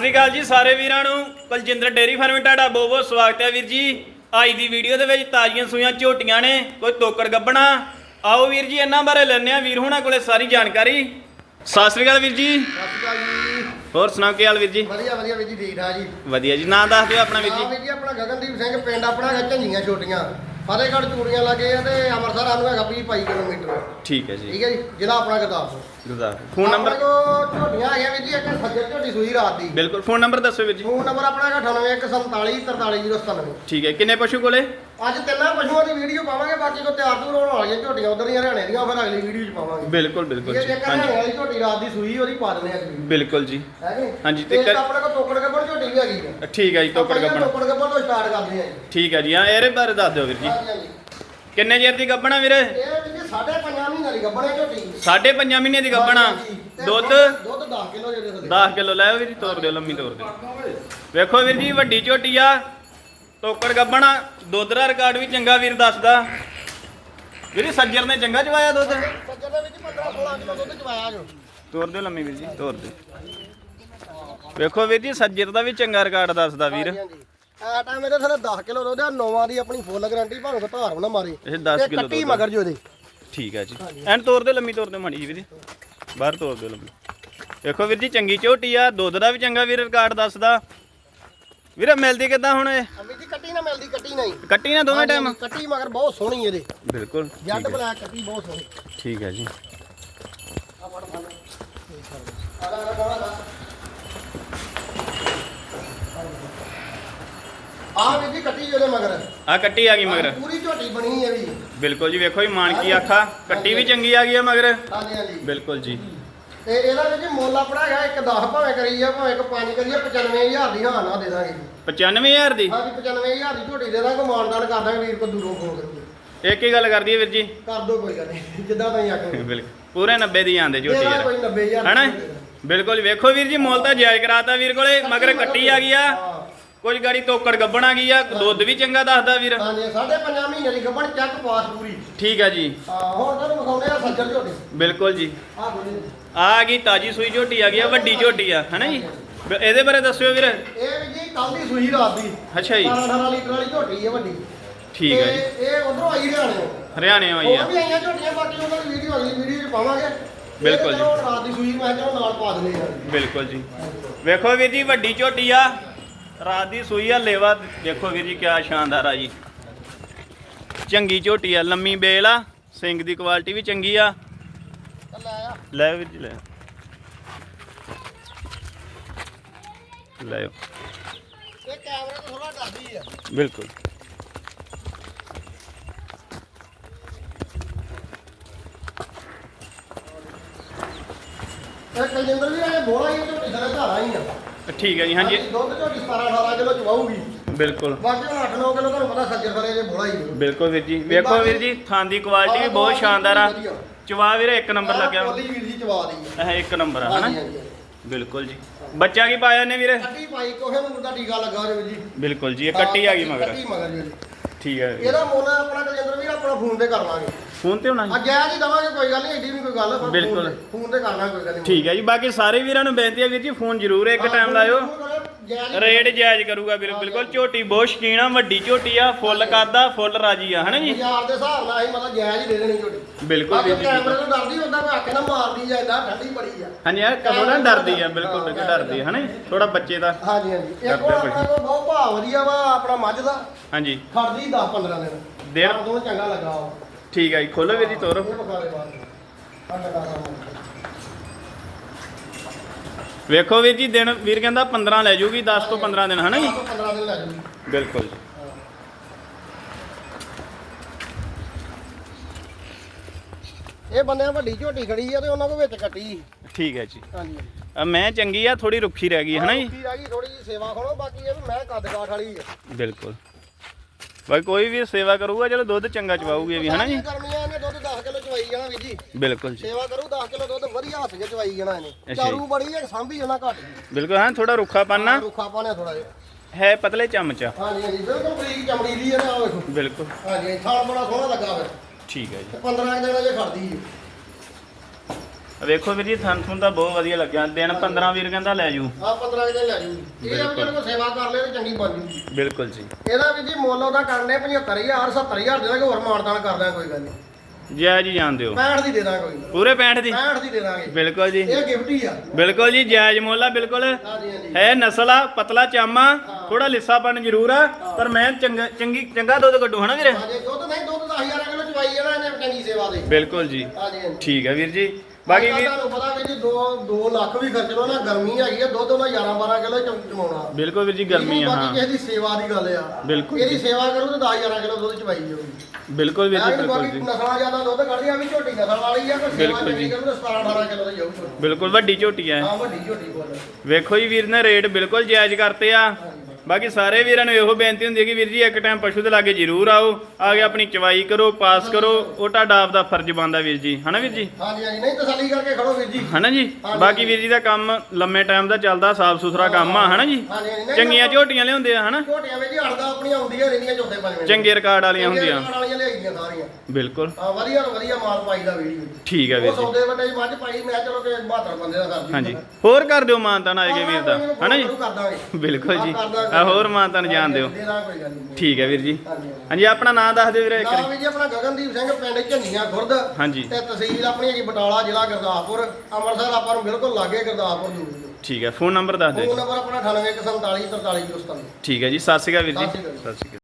ਸ੍ਰੀ ਅਕਾਲ ਜੀ ਸਾਰੇ ਵੀਰਾਂ ਨੂੰ। ਕੁਲਜਿੰਦਰ ਡੇਰੀ ਫਾਰਮ ਤੁਹਾਡਾ ਬਹੁਤ ਬਹੁਤ ਸਵਾਗਤ ਹੈ ਵੀਰ ਜੀ। ਅੱਜ ਦੀ ਵੀਡੀਓ ਦੇ ਵਿੱਚ ਤਾਜ਼ੀਆਂ ਸੂਈਆਂ ਝੋਟੀਆਂ ਨੇ ਕੋਈ ਤੋਕੜ ਗੱਬਣਾ। ਆਓ ਵੀਰ ਜੀ ਇਹਨਾਂ ਬਾਰੇ ਲੈਣੇ ਆ ਵੀਰ ਹੁਣਾਂ ਕੋਲੇ ਸਾਰੀ ਜਾਣਕਾਰੀ। ਸਤਿ ਸ੍ਰੀ ਅਕਾਲ ਵੀਰ ਜੀ। ਸਤਿ ਸ਼੍ਰੀ ਅਕਾਲ ਜੀ। ਹੋਰ ਸੁਣਾਓ ਕੀ ਹਾਲ ਵੀਰ ਜੀ? ਵਧੀਆ ਵਧੀਆ ਵੀਰ ਜੀ ਠੀਕ ਠਾਕ ਜੀ। ਵਧੀਆ ਜੀ। ਨਾਂ ਦੱਸ ਦਿਓ ਆਪਣਾ ਵੀਰ ਹਾਂ ਜੀ ਵੀਰ ਜੀ ਆਪਣਾ ਗਗਨਦੀਪ ਸਿੰਘ ਪਿੰਡ ਆਪਣਾ ਹੈਗਾ ਝੰਜੀਆਂ ਛੋਟੀਆਂ ਫਤਿਹਗੜ੍ਹ ਚੂੜੀਆਂ ਲੱਗੇ ਆ ਤੇ ਅੰਮ੍ਰਿਤਸਰ ਸਾਨੂੰ ਹੈਗਾ 20 22 ਕਿਲੋਮੀਟਰ। ਠੀਕ ਹੈ ਜੀ। ਠੀਕ ਹੈ ਜੀ ਜ਼ਿਲ੍ਹਾ ਆਪਣਾ ਗੁਰਦਾਸਪੁਰ। ਗੁਜ਼ਾਰ ਫੋਨ ਨੰਬਰ? ਆਪਣੇ ਕੋਲ ਝੋਟੀਆਂ ਹੈਗੀਆਂ ਵੀਰ ਜੀ ਇੱਕ ਸੱਜਰ ਝੋਟੀ ਸੂਈ ਰਾਤ ਦੀ। ਬਿਲਕੁਲ ਫੋਨ ਨੰਬਰ ਦੱਸੋ ਵੀਰ ਜੀ। ਫੋਨ ਨੰਬਰ ਆਪਣਾ ਹੈਗਾ 9814433097 ਠੀਕ ਹੈ ਕਿੰਨੇ ਪਸ਼ੂ ਕੋਲੇ? ਅੱਜ ਤਿੰਨਾਂ ਪਸ਼ੂਆਂ ਦੀ ਵੀਡੀਓ ਪਾਵਾਂਗੇ ਬਾਕੀ ਕੋ ਤਿਆਰ ਤੂਰ ਹੋਣ ਵਾਲੀਆਂ ਝੋਟੀਆਂ ਉਧਰ ਹੀ ਹਰਿਆਣੇ ਦੀਆਂ ਫਿਰ ਅਗਲੀ ਵੀਡੀਓ 'ਚ ਪਾਵਾਂਗੇ। ਬਿਲਕੁਲ ਠੀਕ ਬਿਲਕੁਲ ਹੈ ਜੀ। ਜੇ ਇੱਕ ਹਾਂਜੀ। ਹਰਿਆਣੇ ਵਾਲੀ ਝੋਟੀ ਰਾਤ ਦੀ ਸੂਈ ਉਹਦੀ ਪਾ ਦਿੰਦੇ ਆ ਜੀ ਬਿਲਕੁਲ ਜੀ। ਹੈਗੇ ਹਾਂਜੀ, ਤੇ ਤੇ ਕਰ- ਆਪਣੇ ਕੋਲ ਟੋਕੜ ਗੱਬੜ ਝੋਟੀ ਵੀ ਹੈਗੀ ਹੈ ਠੀਕ ਹੈ ਜੀ ਆਪਾਂ ਗੱਬਣਾ। ਟੋਕੜ ਗੱਬੜ ਤੋਂ ਸਟਾਰਟ ਕਰਦੇ ਆ ਜੀ। ਠੀਕ ਹੈ ਜੀ ਹਾਂ ਇਹਦੇ ਬਾਰੇ ਦੱਸ ਦਿਓ ਵੀਰ ਜੀ। ਹਾਂਜੀ ਹਾਂਜੀ। ਕਿੰਨੇ ਚਿਰ ਦੀ ਗੱਬਣਾ ਵੀਰੇ? ਇਹ ਵੀ ਜੀ ਸਾਢੇ ਪੰਜਾਂ ਮਹੀਨੇ ਦੀ ਗੱਬਣੇ ਝੋਟੀ ਸਾਢੇ ਪੰਜਾਂ ਮਹੀਨੇ ਦੀ ਗੱਬਣਾ ਹਾਂਜੀ, ਤੇ ਦੁੱਧ? ਦੁੱਧ 10 ਕਿਲੋ ਜਿਹੜੇ ਥੱਲੇ। 10 ਕਿਲੋ ਲੈ ਵੀਰ ਜੀ ਤੋਰ ਦਿਓ ਲੰਮੀ ਤੋਰ ਦਿਓ। ਵੇਖੋ ਵੀਰ ਜੀ ਵੱਡੀ ਝੋਟੀ ਆ। ਟੋਕਰ ਗੱਬਣਾ ਦੁੱਧ ਦਾ ਰਿਕਾਰਡ ਵੀ ਚੰਗਾ ਵੀਰ ਦੱਸਦਾ। ਵੀਰ ਸੱਜਰ ਨੇ ਚੰਗਾ ਚਵਾਇਆ ਦੁੱਧ? ਸੱਜਰ ਦੇ ਵਿੱਚ 15 16 ਕਿਲੋ ਦੁੱਧ ਚਵਾਇਆ ਜੋ। ਤੋਰ ਦਿਓ ਲੰਮੀ ਵੀਰ ਜੀ ਤੋਰ ਦਿਓ। ਵੇਖੋ ਵੀਰ ਜੀ ਸੱਜਰ ਦਾ ਵੀ ਚੰਗਾ ਰਿਕਾਰਡ ਦੱਸਦਾ ਵੀਰ। ਆ ਟਾਈਮ ਇਹਦੇ ਥੱਲੇ 10 ਕਿਲੋ ਦੁੱਧ ਆ ਨੌਵਾਂ ਦੀ ਆਪਣੀ ਫੁੱਲ ਗਾਰੰਟੀ ਭਾਵੇਂ ਧਾਰ ਨਾ ਮਾਰੇ। ਇਹ 10 ਤੇ ਕਿਲੋ ਕੱਟੀ ਮਗਰ ਜੋ ਇਹਦੇ। ਠੀਕ ਹੈ ਜੀ। ਐਨ ਤੋਰ ਦਿਓ ਲੰਮੀ ਤੋਰ ਦਿਓ ਮਾੜੀ ਜੀ ਵੀਰ ਬਾਹਰ ਤੋਰ ਦਿਓ ਲੰਮੀ। ਵੇਖੋ ਵੀਰ ਜੀ ਚੰਗੀ ਝੋਟੀ ਆ ਦੁੱਧ ਦਾ ਵੀ ਚੰਗਾ ਵੀਰ ਰਿਕਾਰਡ ਦੱਸਦਾ। ਵੀਰੇ ਮਿਲਦੀ ਕਿੱਦਾਂ ਹੁਣ ਇਹ? ਅੰਮੀ ਦੀ ਕੱਟੀ ਨਾ ਮਿਲਦੀ ਕੱਟੀ ਨਹੀਂ। ਕੱਟੀ ਨਾ ਦੋਵੇਂ ਟਾਈਮ ਕੱਟੀ ਮਗਰ ਬਹੁਤ ਸੋਹਣੀ ਇਹਦੇ। ਬਿਲਕੁਲ ਜੱਟ ਠੀਕ ਹੈ ਬਲੈਕ ਕੱਟੀ ਬਹੁਤ ਸੋਹਣੀ। ਠੀਕ ਹੈ ਜੀ। ਆ ਫੜ ਫੜ। ਆ ਲੈ, ਆ ਲੈ, ਆ ਆ ਵੀ ਜੀ ਕੱਟੀ ਮਗਰ। ਆ ਕੱਟੀ ਆ ਗਈ ਮਗਰ। ਪੂਰੀ ਝੋਟੀ ਬਣੀ ਹੈ ਵੀ। ਬਿਲਕੁਲ ਜੀ ਵੇਖੋ ਜੀ ਮਾਨਕੀ ਆਖਾ ਕੱਟੀ ਵੀ ਚੰਗੀ ਆ ਗਈ ਆ ਮਗਰ। ਹਾਂਜੀ ਹਾਂਜੀ। ਬਿਲਕੁਲ ਜੀ। ਤੇ ਇਹਦਾ ਵਿੱਚ ਮੁੱਲ ਆਪਣਾ ਹੈਗਾ ਇੱਕ 10 ਭਾਵੇਂ ਕਰੀ ਆ ਭਾਵੇਂ ਇੱਕ 5 ਕਰੀਏ 95000 ਦੀ ਹਾਂ ਨਾ ਦੇ ਦਾਂਗੇ ਜੀ। 95000 ਦੀ? ਹਾਂਜੀ 95000 ਦੀ ਝੋਟੀ ਦੇ ਦਾਂਗੇ ਮਾਨਦਾਨ ਕਰ ਦਾਂਗੇ ਵੀਰ ਕੋ ਦੂਰੋਂ ਫੋਨ ਕਰਕੇ। ਇੱਕ ਹੀ ਗੱਲ ਕਰਦੀ ਹੈ ਵੀਰ ਜੀ? ਕਰ ਦੋ ਕੋਈ ਗੱਲ ਨਹੀਂ ਜਿੱਦਾਂ ਤੁਸੀਂ ਆਖੋਗੇ ਬਿਲਕੁਲ ਪੂਰੇ 90 ਦੀ ਆਂਦੇ ਝੋਟੀ ਯਾਰ। ਕੋਈ 90000 ਹਨਾ? ਬਿਲਕੁਲ ਵੇਖੋ ਵੀਰ ਜੀ ਮੁੱਲ ਤਾਂ ਜਾਇਜ਼ ਕਰਾਤਾ ਵੀਰ ਕੋਲੇ ਮਗਰ ਕੱਟੀ ਆ ਗਈ ਆ। ਕੁਝ ਗਾੜੀ ਤੋਕੜ ਗੱਬਣ ਆ ਗਈ ਆ ਦੁੱਧ ਵੀ ਚੰਗਾ ਦੱਸਦਾ ਵੀਰ। ਹਾਂਜੀ ਸਾਢੇ ਪੰਜਾਂ ਮਹੀਨੇ ਦੀ ਗੱਭਣ ਚੱਕ ਪਾਸ ਪੂਰੀ। ਠੀਕ ਆ ਜੀ। ਹਾਂ ਹੁਣ ਤੁਹਾਨੂੰ ਵਿਖਾਉਂਦੇ ਆ ਸੱਜਰ ਝੋਟੀ। ਬਿਲਕੁਲ ਜੀ। ਆ ਬੋਲੀ ਆ ਗਈ ਤਾਜੀ ਸੂਈ ਝੋਟੀ ਆ ਗਈ ਆ ਵੱਡੀ ਝੋਟੀ ਆ ਹਨਾ ਜੀ? ਬ- ਇਹਦੇ ਬਾਰੇ ਦੱਸਿਓ ਵੀਰ। ਇਹ ਵੀ ਜੀ ਕੱਲ ਦੀ ਸੂਈ ਰਾਤ ਦੀ। ਅੱਛਾ ਜੀ। 18 18 ਲੀਟਰ ਵਾਲੀ ਝੋਟੀ ਹੈ ਵੱਡੀ। ਠੀਕ ਹੈ ਜੀ। ਤੇ ਇਹ ਉਧਰੋਂ ਆਈ ਹਰਿਆਣੇ ਹਰਿਆਣੇ ਆਈ ਆ। ਹੋਰ ਵੀ ਆਈਆਂ ਝੋਟੀਆਂ ਬਾਕੀ ਉਹਨਾਂ ਦੀ ਵੀਡੀਓ ਅਗਲੀ ਵੀਡੀਓ 'ਚ ਪਾਵਾਂਗੇ। ਇਹ ਬਿਲਕੁਲ ਤਾਂ ਜੀ। ਚਲੋ ਰਾਤ ਦੀ ਸੂਈ ਮੈਂ ਚਲੋ ਨਾਲ ਪਾ ਦਿੰਦੇ ਯਾਰ ਬਿਲਕੁਲ ਜੀ। ਵੇਖੋ ਵੀਰ ਜੀ ਵੱਡੀ ਝੋਟੀ ਆ। ਰਾਤ ਦੀ ਸੂਈ ਆ ਲੇਵਾ ਦੇਖੋ ਵੀਰ ਜੀ ਕਿਆ ਸ਼ਾਨਦਾਰ ਆ ਜੀ। ਚੰਗੀ ਝੋਟੀ ਆ ਲੰਮੀ ਬੇਲ ਆ ਸਿੰਘ ਦੀ ਕੁਆਲਿਟੀ ਵੀ ਚੰਗੀ ਆ। ਲੈ ਵੀਰ ਜੀ ਲੈ। ਲੈ। ਇਹ ਕੈਮਰੇ ਤੋਂ ਥੋੜਾ ਡਰਦੀ ਆ। ਬਿਲਕੁਲ। ਇਹ ਕਲਜਿੰਦਰ ਵੀ ਇਹ ਬੋਲਾ ਹੀ ਝੋਟੀ ਸਾਰੇ ਧਾਰਾ ਹੀ ਆ। ਠੀਕ ਹੈ ਜੀ ਹਾਂਜੀ। ਦੁੱਧ ਝੋਟੀ 17 18 ਕਿਲੋ ਚਵਾਊਗੀ। ਬਿਲਕੁਲ। ਬਾਕੀ ਹੁਣ 8 9 ਕਿਲੋ ਤੁਹਾਨੂੰ ਪਤਾ ਸੱਜਰ ਫਰੇ ਜੇ ਬੋਲਾ ਹੀ। ਬਿਲਕਲ ਵੀਰ ਜੀ। ਵੇਖੋ ਵੀਰ ਜੀ ਥਾਂ ਦੀ ਕੁਆਲਿਟੀ ਵੀ ਬਹੁਤ ਸ਼ਾਨਦਾਰ ਆ। ਚਵਾ ਵੀਰੇ ਇੱਕ ਨੰਬਰ ਲੱਗਿਆ। ਬੋਲੀ ਵੀਰ ਜੀ ਚਵਾ ਦੀ ਇਹ ਇੱਕ ਨੰਬਰ ਆ ਹਨਾ? ਬਿਲਕੁਲ ਜੀ। ਬੱਚਾ ਕੀ ਪਾਇਆ ਨੇ ਵੀਰੇ? ਕੱਟੀ ਪਾਈ ਕੋਹੇ ਨੂੰ ਦਾ ਟੀਕਾ ਲੱਗਾ ਹੋਵੇ ਜੀ। ਬਿਲਕੁਲ ਜੀ ਇਹ ਕੱਟੀ ਆ ਗਈ ਮਗਰ। ਕੱਟੀ ਮਗਰ ਜੀ। ਠੀਕ ਹੈ। ਇਹਦਾ ਮੁੱਲ ਆਪਣਾ ਕਲਜਿੰਦਰ ਵੀਰ ਆਪਣਾ ਫੋਨ ਤੇ ਕਰ ਲਾਂਗੇ। ਫੋਨ ਤੇ ਹੋਣਾ ਜੀ? ਅੱਜ ਆ ਜੀ ਦਵਾਂਗੇ ਕੋਈ ਗੱਲ ਨਹੀਂ ਐਡੀ ਵੀ ਕੋਈ ਗੱਲ ਪਰ ਬਿਲਕੁਲ। ਫੋਨ ਤੇ- ਫੋਨ ਤੇ ਕਰਨਾ ਕੋਈ ਗੱਲ ਨਹੀਂ। ਠੀਕ ਹੈ ਜੀ ਬਾਕੀ ਸਾਰੇ ਵੀਰਾਂ ਨੂੰ ਬੇਨਤੀ ਹੈ ਵੀਰ ਜੀ ਫੋਨ ਜ਼ਰੂਰ ਇੱਕ ਟਾਈਮ ਲਾਇਓ। ਰੇਟ ਜਾਇਜ਼ ਕਰੂਗਾ ਵੀਰ ਬਿਲਕੁਲ। ਝੋਟੀ ਬਹੁਤ ਸ਼ਕੀਨ ਆ ਵੱਡੀ ਝੋਟੀ ਆ ਫੁੱਲ ਕਰਦਾ ਫੁੱਲ ਰਾਜੀ ਆ ਹਨਾ ਜੀ? ਬਾਜ਼ਾਰ ਦੇ ਹਿਸਾਬ ਨਾਲ ਅਸੀਂ ਮਤਲਬ ਜਾਇਜ਼ ਹੀ ਦੇ ਦੇਣੀ ਝੋਟੀ। ਬਿਲਕੁਲ ਬਾਕੀ ਵੀਰ ਜੀ ਕੈਮਰੇ ਤੋਂ ਡਰਦੀ ਹੁੰਦਾ ਕੋਈ ਆਕੇ ਨਾ ਮਾਰਦੀ ਜਾਂ ਏਦਾਂ ਠੰਡੀ ਬੜੀ ਆ। ਹਾਂਜੀ ਯਾਰ ਕਦੋਂ ਨਾ ਡਰਦੀ ਆ ਬਿਲਕੁਲ ਬਿਲਕੁਲ ਡਰਦੀ ਆ ਹਨਾ ਥੋੜਾ ਬੱਚੇ ਦਾ। ਹਾਂਜੀ ਹਾਂਜੀ। ਇੱਕ ਆ ਆਪਣਾ ਕੋਲ ਬਹੁਤ ਭਾਅ ਵਧੀਆ ਵਾ ਆਪਣਾ ਮੱਝ ਦਾ। ਹਾਂਜੀ। ਖੜਦੀ 10 15 ਦਿਨ? ਆਪ ਤੋਂ ਚੰਗਾ ਲੱਗਾ ਵਾ ਠੀਕ ਹੈ ਜੀ ਖੋਲੋ ਵੀਰ ਜੀ ਤੋਰੋ। ਵੇਖੋ ਵੀਰ ਜੀ ਦਿਨ ਵੀਰ ਕਹਿੰਦਾ 15 ਲੈ ਜੂਗੀ 10 ਤੋਂ 15 ਦਿਨ ਹਨਾ ਜੀ? 15 ਦਿਨ ਲੈ ਜੂਗੀ। ਬਿਲਕੁਲ ਇਹ ਬੰਦਿਆਂ ਵੱਡੀ ਝੋਟੀ ਖੜੀ ਆ ਤੇ ਉਹਨਾਂ ਕੋ ਵਿੱਚ ਕੱਟੀ। ਠੀਕ ਹੈ ਜੀ। ਹਾਂਜੀ। ਮੈਂ ਚੰਗੀ ਆ ਥੋੜੀ ਰੁੱਖੀ ਰਹਿ ਗਈ ਹਨਾ ਜੀ? ਰੁੱਖੀ ਰਹਿ ਗਈ ਥੋੜੀ ਜੀ ਸੇਵਾ ਖੋਲੋ ਬਾਕੀ ਇਹ ਵੀ ਮੈਂ ਕੱਦ ਕਾਠ ਵਾਲੀ ਆ। ਬਿਲਕੁਲ। ਬਾਈ ਕੋਈ ਵੀ ਸੇਵਾ ਕਰੂਗਾ ਚਲੋ ਦੁੱਧ ਚੰਗਾ ਚਵਾਊਗੀ ਇਹ ਵੀ ਹਨਾ ਜੀ? ਗਰਮੀਆਂ ਨੇ ਦੁੱਧ 10 ਕਿਲੋ ਚਵਾਈ ਜਾਣਾ ਵੀਰ ਜੀ। ਬਿਲਕੁਲ ਜੀ। ਸੇਵਾ ਕਰੂ 10 ਕਿਲੋ ਦੁੱਧ ਵਧੀਆ ਹੱਥ ਕੇ ਚਵਾਈ ਜਾਣਾ ਇਹਨੇ। ਜੀ। ਚਾਰੂ ਬੜੀ ਹੈ ਸਾਂਭੀ ਜਾਣਾ ਘੱਟ ਜੀ। ਬਿਲਕੁਲ ਹਾਂ ਥੋੜਾ ਰੁੱਖਾ ਪਾਨਾ। ਰੁੱਖਾ ਪਾਣਿਆ ਥੋੜਾ ਜਿਹਾ। ਹੈ ਪਤਲੇ ਚਮਚ। ਆ ਹਾਂਜੀ ਹਾਂਜੀ ਬਿਲਕੁਲ ਬਰੀਕ ਚਮੜੀ ਦੀ ਹੈ ਨਾ ਵੇਖੋ। ਬਿਲਕੁਲ। ਹਾਂਜੀ ਥਾਲ ਬੜਾ ਸੋਹਣਾ ਲੱਗਾ ਹੋਇਆ। ਠੀਕ ਹੈ ਜੀ। ਤੇ 15 ਦਿਨਾਂ ਜੇ ਖੜਦੀ ਹੈ ਵੇਖੋ ਵੀਰ ਜੀ ਥਣ ਥੁਣ ਤਾਂ ਬਹੁਤ ਵਧੀਆ ਲੱਗਿਆ। ਦਿਨ 15 ਵੀਰ ਕਹਿੰਦਾ ਲੈ ਜੂ ਆ 15 ਕਿਤੇ ਲੈ ਜੂਗੀ ਇਹ ਆ ਵੀ ਜਿਹੜੇ ਕੋ ਸੇਵਾ ਕਰ ਲੈ ਤੇ ਚੰਗੀ ਬਣ ਜੂਗੀ। ਬਿਲਕੁਲ ਜੀ। ਇਹਦਾ ਵੀ ਜੀ ਮੁੱਲ ਉਹਦਾ ਕਰਨੇ 75000 70000 ਦੇ ਦਾਂਗੇ ਹੋਰ ਮਾਨਦਾਨ ਕਰ ਦਾਂਗੇ ਕੋਈ ਗੱਲ ਨਹੀਂ। ਜੈ ਜੀ ਜਾਣ ਦਿਓ। 65 ਦੀ ਦੇ ਦਾਂਗੇ ਕੋਈ ਗੱਲ ਪੂਰੇ 65 ਦੀ? 65 ਦੀ ਦੇ ਦਾਂਗੇ। ਬਿਲਕੁਲ ਜੀ। ਇਹ ਗਿਫਟ ਹੀ ਆ। ਬਿਲਕੁਲ ਜੀ ਜਾਇਜ਼ ਮੁੱਲ ਆ ਬਿਲਕੁਲ। ਹੈ ਨਸਲ ਆ ਪਤਲਾ ਚਾਮਾ ਥੋੜਾ ਲਿੱਸਾਪਨ ਜ਼ਰੂਰ ਆ ਪਰ ਮੈਂ ਚੰਗਾ ਚੰਗੀ ਚੰਗਾ ਦੁੱਧ ਕੱਢੂ ਹਨਾ ਵੀਰੇ? ਦੁੱਧ ਨਹੀਂ ਦੁੱਧ 10000 ਕਿਲੋ ਚਵਾਈ ਜਾਣਾ ਇਹਨੇ ਚੰਗੀ ਸੇਵਾ ਦੇ। ਬਿਲਕੁਲ ਜੀ। ਠੀਕ ਹੈ ਵੀਰ ਜੀ। ਬਾਕੀ ਵੀਰ ਤੁਹਾਨੂੰ ਪਤਾ ਵੀ ਜੀ 2 2 ਲੱਖ ਵੀ ਖਰਚ ਲਓ ਨਾ ਗਰਮੀ ਹੈਗੀ ਆ ਦੁੱਧ ਉਹਨਾਂ 11 12 ਕਿਲੋ ਚਮਾਉਣਾ। ਬਿਲਕੁਲ ਵੀਰ ਜੀ ਗਰਮੀ ਆ ਬਾਕੀ ਹਾਂ। ਦੀ ਸੇਵਾ ਦੀ ਗੱਲ ਆ। ਬਿਲਕੁਲ ਇਹਦੀ ਸੇਵਾ ਕਰੂ ਤਾਂ 10 11 ਕਿਲੋ ਦੁੱਧ ਚਵਾਈ ਜਾਊਗੀ ਬਿਲਕੁਲ ਵੀਰ ਜੀ ਬਿਲਕੁਲ ਬਾਕੀ ਜੀ। ਨਸਲਾਂ ਜ਼ਿਆਦਾ ਦੁੱਧ ਕੱਢਦੀ ਆ ਵੀ ਝੋਟੀ ਨਸਲ ਵਾਲੀ ਆ ਕੋਈ ਸੇਵਾ ਬਿਲਕੁਲ ਚੰਗੀ ਜੀ। ਕਰੂ ਤਾਂ 17 18 ਕਿਲੋ ਤੇ ਜਾਊ। ਝੋਟੀ। ਬਿਲਕੁਲ ਵੱਡੀ ਝੋਟੀ ਹੈ ਹਾਂ ਵੱਡੀ ਝੋਟੀ ਬੋਲ। ਵੇਖੋ ਜੀ ਵੀਰ ਨੇ ਰੇਟ ਬਿਲਕੁਲ ਜਾਇਜ਼ ਕਰਤੇ ਆ। ਬਾਕੀ ਸਾਰੇ ਵੀਰਾਂ ਨੂੰ ਇਹੋ ਬੇਨਤੀ ਹੁੰਦੀ ਹੈ ਕਿ ਵੀਰ ਜੀ ਇੱਕ ਟਾਈਮ ਪਸ਼ੂ ਦੇ ਲਾਗੇ ਜ਼ਰੂਰ ਆਓ। ਆ ਕੇ ਆਪਣੀ ਚਵਾਈ ਕਰੋ ਪਾਸ ਕਰੋ ਉਹ ਤੁਹਾਡਾ ਆਪਦਾ ਫਰਜ਼ ਬਣਦਾ ਵੀਰ ਜੀ। ਹਨਾ ਵੀਰ ਜੀ? ਹਾਂਜੀ ਹਾਂਜੀ। ਨਹੀਂ ਤਸੱਲੀ ਕਰਕੇ ਖੜੋ ਵੀਰ ਜੀ। ਹਨਾ ਜੀ। ਬਾਕੀ ਵੀਰ ਜੀ ਦਾ ਕੰਮ ਲੰਮੇ ਟਾਈਮ ਦਾ ਚੱਲਦਾ ਸਾਫ਼ ਸੁਥਰਾ ਕੰਮ ਆ ਹਨਾ ਜੀ? ਚੰਗੀਆਂ ਝੋਟੀਆਂ ਲਿਆਉਂਦੇ ਆ ਹਨਾ? ਝੋਟੀਆਂ ਵਿੱਚ ਹੜਦਾ ਆਪਣੀਆਂ ਹੁੰਦੀਆਂ ਰਹਿੰਦੀਆਂ ਚੌਥੇ ਪੰਜਵੇਂ ਚੰਗੇ ਰਿਕਾਰਡ ਵਾਲੀਆਂ ਹੁੰਦੀਆਂ। ਬਿਲਕੁਲ। ਹਾਂ ਵਧੀਆ ਤੋਂ ਵਧੀਆ ਮਾਲ ਪਾਈਦਾ ਵੀਡੀਓ ਵਿੱਚ ਠੀਕ ਹੈ ਵੀਰ ਉਹ ਜੀ। ਸੌਦੇ ਵੱਡੇ ਮੱਝ ਪਾਈ ਮੈਂ ਚਲੋ ਕਿ 72 ਬੰਦੇ ਦਾ ਕਰ ਹਾਂਜੀ। ਹੋਰ ਕਰ ਦਿਓ ਮਾਨਤਾਨ ਆਏਗੇ ਵੀਰ ਦਾ। ਹਨਾ ਜੀ? ਬਿਲਕੁਲ ਜੀ। ਆ ਹੋਰ ਮਾਨਤਾਨ ਜਾਣ ਦਿਓ। ਦੇ ਦਾਂਗੇ ਕੋਈ ਗੱਲ ਨਹੀਂ। ਠੀਕ ਹੈ ਵੀਰ ਜੀ। ਹਾਂਜੀ ਹਾਂਜੀ ਆਪਣਾ ਨਾਮ ਦੱਸ ਦਿਓ ਵੀਰੇ ਇੱਕ ਨਾਮ ਵਾਰੀ ਵੀ ਜੀ ਆਪਣਾ ਗਗਨਦੀਪ ਸਿੰਘ ਪਿੰਡ ਝੰਡੀਆਂ ਖੁਰਦ। ਹਾਂਜੀ। ਤੇ ਤਹਿਸੀਲ ਆਪਣੀ ਹੈਗੀ ਬਟਾਲਾ ਜ਼ਿਲ੍ਹਾ ਗੁਰਦਾਸਪੁਰ। ਅੰਮ੍ਰਿਤਸਰ ਆਪਾਂ ਨੂੰ ਬਿਲਕੁਲ ਲਾਗੇ ਗੁਰਦਾਸਪੁਰ ਦੂਰ ਠੀਕ ਹੈ ਫੋਨ ਨੰਬਰ ਦੱਸ ਦਿਓ ਫੋਨ। ਨੰਬਰ ਆਪਣਾ 9847 43 ਠੀਕ ਹੈ ਜੀ ਸਤਿ ਸ਼੍ਰੀ ਅਕਾਲ ਵੀਰ ਜੀ। ਸਤਿ ਸ਼੍ਰੀ ਅਕਾਲ। ਸਤਿ ਸ਼੍ਰੀ ਅਕਾਲ।